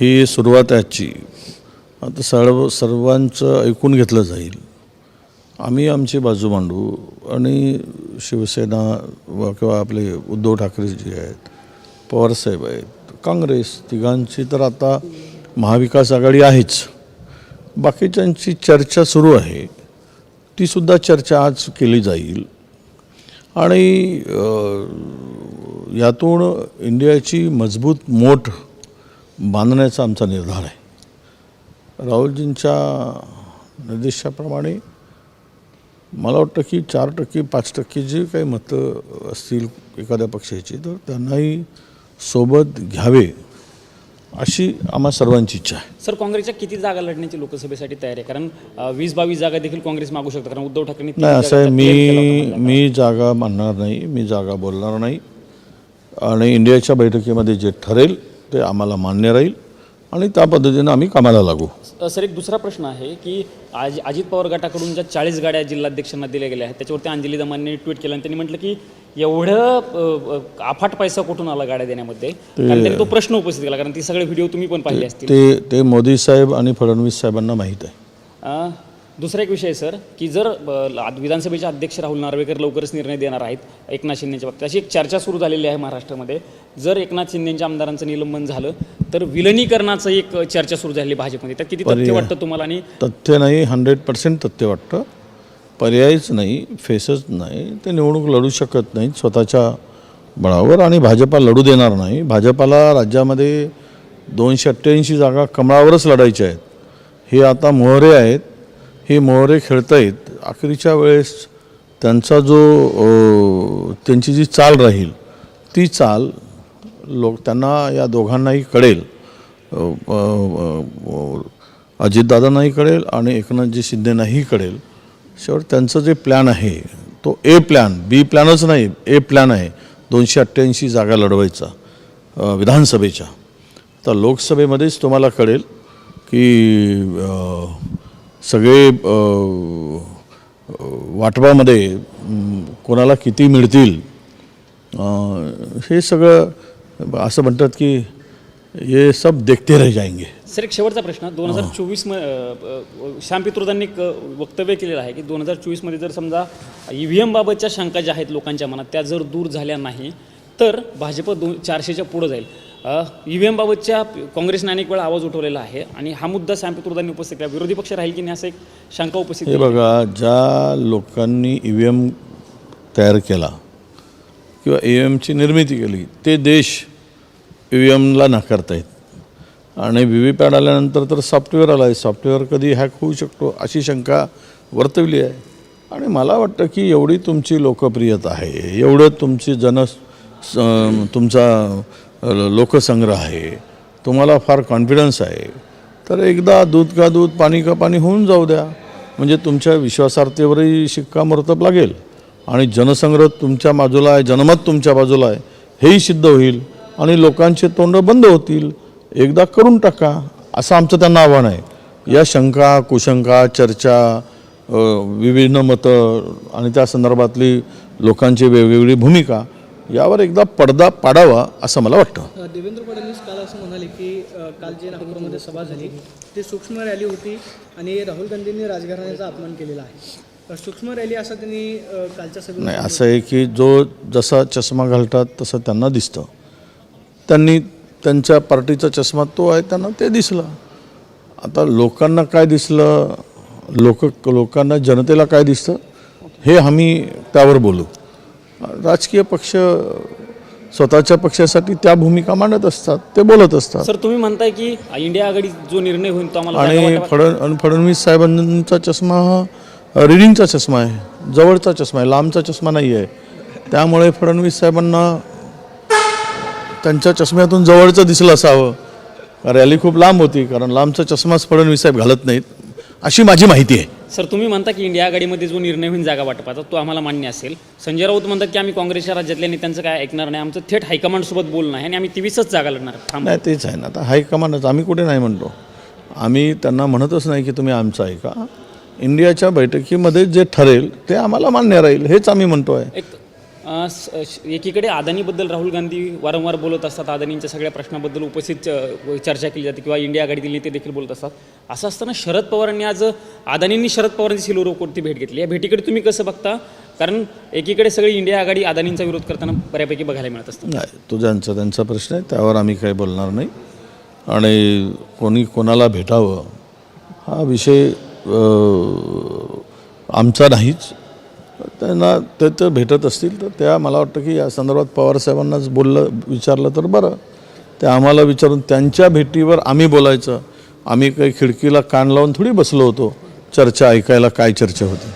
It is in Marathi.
ही सुरुवात आजची. आता सर्व सर्वांचं ऐकून घेतलं जाईल. आम्ही आमची बाजू मांडू आणि शिवसेना किंवा आपले उद्धव ठाकरे जे आहेत पवारसाहेब आहेत काँग्रेस तिघांची तर आता महाविकास आघाडी आहेच. बाकीच्यांची चर्चा सुरू आहे. तीसुद्धा चर्चा आज केली जाईल. आणि यातून इंडियाची मजबूत मोठ बांधण्याचा आमचा निर्धार आहे. राहुलजींच्या निर्देशाप्रमाणे मला वाटतं की चार टक्के पाच टक्के जे काही मतं असतील एखाद्या पक्षाची तर त्यांनाही सोबत घ्यावे अशी आम्हा सर्वांची इच्छा आहे. सर काँग्रेसच्या किती जागा लढण्याची लोकसभेसाठी तयारी आहे? कारण वीस बावीस जागा देखील काँग्रेस मागू शकतं कारण उद्धव ठाकरेंनी तीन नाही असं आहे मी मी जागा मानणार नाही मी जागा बोलणार नाही. आणि इंडियाच्या बैठकीमध्ये जे ठरेल ते आम्हाला मान्य राहील आणि त्या पद्धतीनं आम्ही कामाला लागू. सर एक दुसरा प्रश्न आहे की आज अजित पवार गटाकडून ज्या चाळीस गाड्या जिल्हाध्यक्षांना दिल्या गेल्या आहेत त्याच्यावरती अंजली दमांनी ट्विट केलं आणि त्यांनी म्हटलं की एवढं अफाट पैसा कुठून आला गाड्या देण्यामध्ये? त्यांनी तो प्रश्न उपस्थित केला कारण ती सगळे व्हिडिओ तुम्ही पण पाहिले असतील. ते ते मोदी साहेब आणि फडणवीस साहेबांना माहीत आहे. दुसरा एक विषय आहे सर की जर विधानसभेचे अध्यक्ष राहुल नार्वेकर लवकरच निर्णय देणार आहेत एकनाथ शिंदेच्या बाबतीत अशी एक चर्चा सुरू झालेली आहे महाराष्ट्रामध्ये. जर एकनाथ शिंदेच्या आमदारांचं निलंबन झालं तर विलनीकरणाचं एक चर्चा सुरू झाली भाजपमध्ये. त्यात किती तथ्य वाटतं तुम्हाला आणि तथ्य नाही हंड्रेड पर्सेंट तथ्य वाटतं. पर्यायच नाही फेसच नाही ते निवडणूक लढू शकत नाहीत स्वतःच्या बळावर आणि भाजपा लढू देणार नाही. भाजपाला राज्यामध्ये दोनशे अठ्ठ्याऐंशी जागा कमळावरच लढायच्या आहेत. हे आता मोहरे आहेत. हे मोहरे खेळतायत अखेरीच्या वेळेस त्यांचा जो त्यांची जी चाल राहील ती चाल लोक त्यांना या दोघांनाही कळेल. अजितदादांनाही कळेल आणि एकनाथजी शिंदेनाही कळेल. शेवट त्यांचं जे प्लॅन आहे तो ए प्लॅन बी प्लॅनच नाही ए प्लॅन आहे दोनशे अठ्ठ्याऐंशी जागा लढवायचा विधानसभेच्या. तर लोकसभेमध्येच तुम्हाला कळेल की सगळे वाटपामध्ये कोणाला किती मिळतील हे सगळं असं म्हणतात की हे सब देखते रह जाएंगे. सर एक शेवटचा प्रश्न. दोन हजार चोवीस श्याम पित्रोदांनी एक वक्तव्य केलेलं आहे की दोन हजार चोवीसमध्ये जर समजा ई व्ही एमबाबतच्या शंका ज्या आहेत लोकांच्या मनात त्या जर दूर झाल्या नाही तर भाजप दोन चारशेच्या पुढं जाईल. ई व्ही एमबाबतच्या काँग्रेसने अनेक वेळा आवाज उठवलेला आहे आणि हा मुद्दा पित्रोदांनी उपस्थित केला. विरोधी पक्ष राहील की नाही असं एक शंका उपस्थित हे. बघा ज्या लोकांनी ई व्ही एम तयार केला किंवा ई व्ही एमची निर्मिती केली ते देश ई व्ही एमला नाकारतायत. आणि व्ही व्ही पॅड आल्यानंतर तर सॉफ्टवेअर आलं आहे सॉफ्टवेअर कधी हॅक होऊ शकतो अशी शंका वर्तवली आहे. आणि मला वाटतं की एवढी तुमची लोकप्रियता आहे एवढं तुमची जन तुमचा लोकसंग्रह आहे. तुम्हाला फार कॉन्फिडन्स आहे. तर एकदा दूध का दूध पाणी का पाणी होऊन जाऊ द्या. म्हणजे तुमच्या विश्वासार्हतेवरही शिक्कामोर्तब लागेल. आणि जनसंग्रह तुमच्या बाजूला आहे जनमत तुमच्या बाजूला आहे हेही सिद्ध होईल. आणि लोकांचे तोंड बंद होतील. एकदा करून टाका असं आमचं त्यांना आव्हान आहे. या शंका कुशंका चर्चा विविध विभिन्न मतं आणि त्या संदर्भातली लोकांची वेगवेगळी भूमिका यावर एकदा पडदा पाडावा असं मला वाटतं. देवेंद्र फडणवीस काल असं म्हणाले की काल जे नागपूरमध्ये सभा झाली ती सूक्ष्म रॅली होती आणि राहुल गांधींनी राजघराण्याचा अपमान केलेला आहे. सूक्ष्म रॅली असं त्यांनी कालच्या सभेत नाही असं आहे की जो जसा चष्मा घालतात तसं त्यांना दिसतं. त्यांनी त्यांच्या पार्टीचा चष्मा तो आहे त्यांना ते दिसलं. आता लोकांना काय दिसलं लोक लोकांना जनतेला काय दिसतं हे आम्ही त्यावर बोलू. राजकीय पक्ष स्वतःच्या पक्षासाठी त्या भूमिका मांडत असतात ते बोलत असतात. सर तुम्ही म्हणताय की इंडिया आघाडी जो निर्णय होईल तो आम्हाला आणि जागा वाटपात- फड आणि फडणवीस साहेबांचा चष्मा हा रिडिंगचा चष्मा आहे जवळचा चष्मा आहे लांबचा चष्मा नाही आहे त्यामुळे फडणवीस साहेबांना त्यांच्या चष्म्यातून जवळचं दिसलं असावं. रॅली खूप लांब होती कारण लांबचा चष्माच फडणवीस साहेब घालत नाहीत अशी माझी माहिती आहे. सर तुम्ही म्हणता की इंडिया आघाडीमध्ये जो निर्णय होईल जागा वाटपाचा तो आम्हाला मान्य असेल. संजय राऊत म्हणतात की आम्ही काँग्रेसच्या राज्यातल्या नेत्यांचं काय ऐकणार नाही आमचं थेट हायकमांडसोबत बोलणं आहे आणि आम्ही तेवीसच जागा लढणार थांब. नाही तेच आहे ना. आता हायकमांडच आम्ही कुठे नाही म्हणतो. आम्ही त्यांना म्हणतच नाही की तुम्ही आमचं ऐका. इंडियाच्या बैठकीमध्ये जे ठरेल ते आम्हाला मान्य राहील. हेच आम्ही म्हणतो आहे एक एकीकडे अदानीबद्दल राहुल गांधी वारंवार बोलत असतात अदानींच्या सगळ्या प्रश्नाबद्दल उपस्थित चर्चा केली जाते किंवा इंडिया आघाडीतील नेते देखील बोलत असतात. असं असताना शरद पवारांनी आज अदानींनी शरद पवारांची सिल्वर भेट घेतली. या भेटीकडे तुम्ही कसं बघता? कारण एकीकडे सगळी इंडिया आघाडी अदानींचा विरोध करताना बऱ्यापैकी बघायला मिळत असतं. नाही तो ज्यांचा त्यांचा प्रश्न आहे त्यावर आम्ही काही बोलणार नाही. आणि कोणी कोणाला भेटावं हा विषय आमचा नाहीच. त्यांना ते तर भेटत असतील तर त्या मला वाटतं की या संदर्भात पवारसाहेबांनाच बोललं विचारलं तर बरं. ते आम्हाला विचारून त्यांच्या भेटीवर आम्ही बोलायचं. आम्ही काही खिडकीला कान लावून थोडी बसलो होतो. चर्चा ऐकायला काय चर्चा होती?